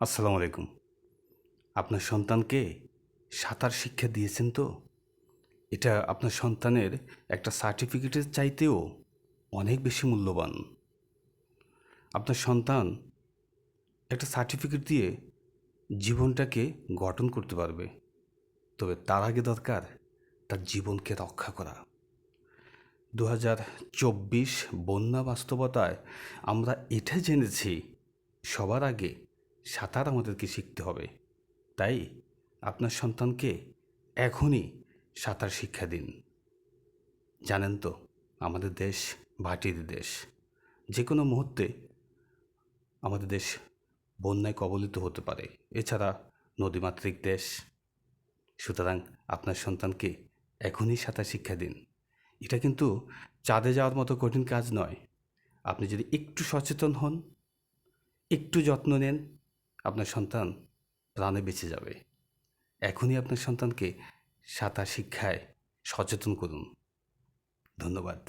আসসালামু আলাইকুম। আপনার সন্তানকে সাঁতার শিক্ষা দিয়েছেন তো? এটা আপনার সন্তানের একটা সার্টিফিকেটের চাইতেও অনেক বেশি মূল্যবান। আপনার সন্তান একটা সার্টিফিকেট দিয়ে জীবনটাকে গঠন করতে পারবে। তবে তার আগে দরকার তার জীবনকে রক্ষা করা। দু হাজার চব্বিশ বন্যা বাস্তবতায় আমরা এটা জেনেছি সবার আগে সাঁতার আমাদেরকে শিখতে হবে। তাই আপনার সন্তানকে এখনই সাঁতার শিক্ষা দিন। জানেন তো, আমাদের দেশ ভাটির দেশ। যে কোনো মুহূর্তে আমাদের দেশ বন্যায় কবলিত হতে পারে। এছাড়া নদীমাতৃক দেশ। সুতরাং আপনার সন্তানকে এখনই সাঁতার শিক্ষা দিন। এটা কিন্তু চাঁদে যাওয়ার মতো কঠিন কাজ নয়। আপনি যদি একটু সচেতন হন, একটু যত্ন নেন আপনার সন্তান প্রাণে বেঁচে যাবে। এখনই আপনার সন্তানকে সাঁতার শিক্ষায় সচেতন করুন। ধন্যবাদ।